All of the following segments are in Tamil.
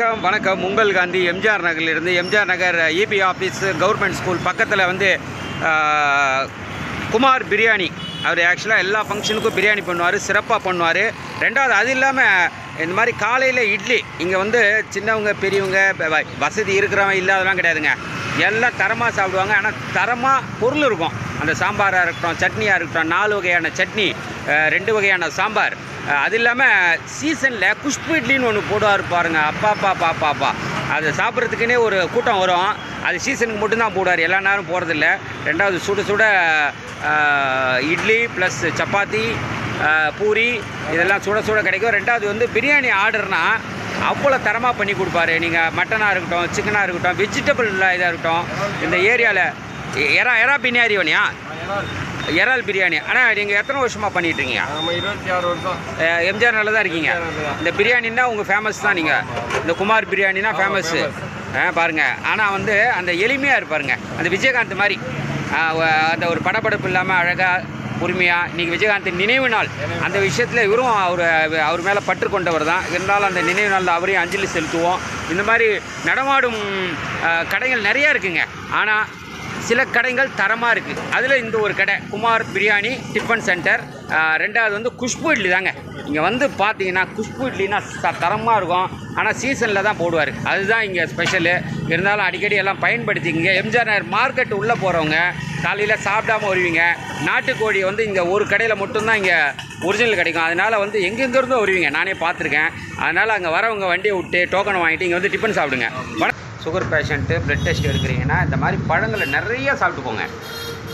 வணக்கம் வணக்கம். உங்கள் காந்தி எம்ஜிஆர் நகர்லேருந்து. MGR Nagar EB office government school பக்கத்தில் வந்து குமார் பிரியாணி. அவர் ஆக்சுவலாக எல்லா ஃபங்க்ஷனுக்கும் பிரியாணி பண்ணுவார் சிறப்பாக பண்ணுவார். ரெண்டாவது அது இல்லாமல் இந்த மாதிரி காலையில் இட்லி. இங்கே வந்து சின்னவங்க பெரியவங்க வசதி இருக்கிறவங்க இல்லாதவங்க கிடையாதுங்க. எல்லாம் தரமாக சாப்பிடுவாங்க. ஆனால் தரமாக பொருள் இருக்கும். அந்த சாம்பாராக இருக்கட்டும் சட்னியாக இருக்கட்டும் நாலு வகையான சட்னி ரெண்டு வகையான சாம்பார். அது இல்லாமல் சீசனில் குஷ்பு இட்லின்னு ஒன்று போடுவார் பாருங்கள் அப்பா அப்பா பாப்பா அப்பா அது சாப்பிட்றதுக்குன்னே ஒரு கூட்டம் வரும். அது சீசனுக்கு மட்டும்தான் போடுவார். எல்லா நேரம் போகிறதில்ல ரெண்டாவது சுட சுட இட்லி ப்ளஸ் சப்பாத்தி பூரி இதெல்லாம் சுட சுட கிடைக்கும். ரெண்டாவது வந்து பிரியாணி ஆர்டர்னா அவ்வளோ தரமாக பண்ணி கொடுப்பாரு. நீங்கள் மட்டனாக இருக்கட்டும் சிக்கனாக இருக்கட்டும் வெஜிடபிள் இதாக இருக்கட்டும் இந்த ஏரியாவில் எறா எறா பிரியாணி வேணியா இறால் பிரியாணி. ஆனால் நீங்கள் எத்தனை வருஷமாக பண்ணிட்டு இருக்கீங்க? எம்ஜிஆர் நல்ல தான் இருக்கீங்க. இந்த பிரியாணின்னா உங்கள் ஃபேமஸ் தான் நீங்கள் இந்த குமார் பிரியாணினா ஃபேமஸ்ஸு பாருங்க. ஆனால் வந்து அந்த எளிமையாக இருப்பாருங்க. அந்த விஜயகாந்த் மாதிரி. அந்த ஒரு படபடப்பு இல்லாமல் அழகாக பொறுமையாக இன்றைக்கி விஜயகாந்தின் நினைவு நாள். அந்த விஷயத்தில் இவரும் அவர் அவர் மேலே பற்று கொண்டவர் தான். இருந்தாலும் அந்த நினைவு நாளில் அவரையும் அஞ்சலி செலுத்துவோம். இந்த மாதிரி நடமாடும் கடைகள் நிறையா இருக்குங்க. ஆனால் சில கடைகள் தரமாக இருக்குது அதில் இந்த ஒரு கடை குமார் பிரியாணி டிஃபன் சென்டர். ரெண்டாவது வந்து குஷ்பு இட்லி தாங்க. இங்கே வந்து பார்த்தீங்கன்னா குஷ்பு இட்லினா தரமாக இருக்கும். ஆனால் சீசனில் தான் போடுவார். அதுதான் இங்கே ஸ்பெஷலு. இருந்தாலும் அடிக்கடி எல்லாம் பயன்படுத்திக்கிங்க. எம்ஜிஆர் நகர் மார்க்கெட் உள்ளே போகிறவங்க காலையில் சாப்பிடாம வருவீங்க. நாட்டுக்கோழி வந்து இங்கே ஒரு கடையில் மட்டும்தான் இங்கே ஒரிஜினல் கிடைக்கும். அதனால் வந்து எங்கெங்கேருந்தோ வருவீங்க. நானே பார்த்துருக்கேன். அதனால் அங்கே வரவங்க வண்டியை விட்டு டோக்கன் வாங்கிட்டு இங்கே வந்து டிஃபன் சாப்பிடுங்க. சுகர் பேஷண்ட்டு ப்ளட் டெஸ்ட் எடுக்கிறீங்கன்னா இந்த மாதிரி பழங்களை நிறைய சாப்பிட்டு போங்க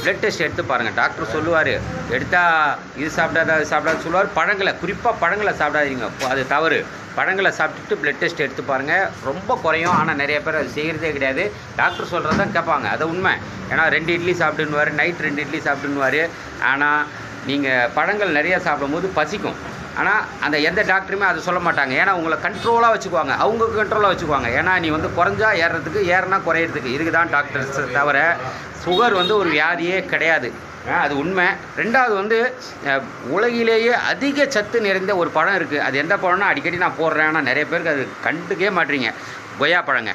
பிளட் டெஸ்ட் எடுத்து பாருங்கள் டாக்டர் சொல்லுவார் எடுத்தால் இது சாப்பிடாத அது சாப்பிடாது சொல்லுவார். பழங்களை குறிப்பாக பழங்களை சாப்பிடாதீங்க. அது தவறு. பழங்களை சாப்பிட்டுட்டு பிளட் டெஸ்ட் எடுத்து பாருங்கள் ரொம்ப குறையும். ஆனால் நிறைய பேர் அது செய்கிறதே கிடையாது. டாக்டர் சொல்கிறது தான் கேட்பாங்க. அது உண்மை. ஏன்னா ரெண்டு இட்லி சாப்பிட்டுன்னுவார் நைட் ரெண்டு இட்லி சாப்பிடுன்னுவார். ஆனால் நீங்கள் பழங்கள் நிறையா சாப்பிடும்போது பசிக்கும். ஆனால் அந்த எந்த டாக்டருமே அதை சொல்ல மாட்டாங்க. ஏன்னா உங்களை கண்ட்ரோலாக வச்சுக்குவாங்க. அவங்க கண்ட்ரோலாக வச்சுக்குவாங்க. ஏன்னா நீ வந்து குறைஞ்சா ஏறுறதுக்கு ஏறினா குறையிறதுக்கு. இதுக்கு தான் டாக்டர்ஸ் தவிர சுகர் வந்து ஒரு வியாதியே கிடையாது. அது உண்மை. ரெண்டாவது வந்து உலகிலேயே அதிக சத்து நிறைந்த ஒரு பழம் இருக்குது அது எந்த பழம்னா அடிக்கடி நான் போடுறேன். ஆனால் நிறைய பேருக்கு அது கண்டுக்கவே மாட்டீங்க. கொய்யா பழங்க.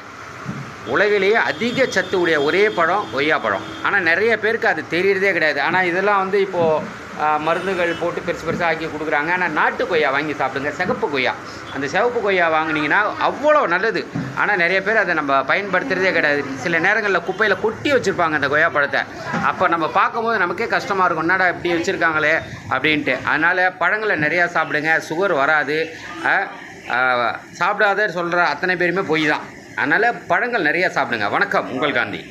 உலகிலேயே அதிக சத்து உடைய ஒரே பழம் கொய்யா பழம். ஆனால் நிறைய பேருக்கு அது தெரியறதே கிடையாது. ஆனால் இதெல்லாம் வந்து இப்போது மருந்துகள் போட்டு பெருசு பெருசாக ஆக்கி கொடுக்குறாங்க. ஆனால் நாட்டு கொய்யா வாங்கி சாப்பிடுங்க. சிகப்பு கொய்யா. அந்த சிவப்பு கொய்யா வாங்குனீங்கன்னா அவ்வளோ நல்லது. ஆனால் நிறைய பேர் அதை நம்ம பயன்படுத்துகிறதே கிடையாது. சில நேரங்களில் குப்பையில் கொட்டி வச்சுருப்பாங்க அந்த கொய்யா பழத்தை. அப்போ நம்ம பார்க்கும்போது நமக்கே கஷ்டமாக இருக்கும். என்னடா இப்படி வச்சுருக்காங்களே? அப்படின்ட்டு. அதனால் பழங்களை நிறையா சாப்பிடுங்க. சுகர் வராது. சாப்பிடாத சொல்கிற அத்தனை பேருமே பொய் தான். அதனால் பழங்கள் நிறையா சாப்பிடுங்க. வணக்கம். உங்கள் காந்தி.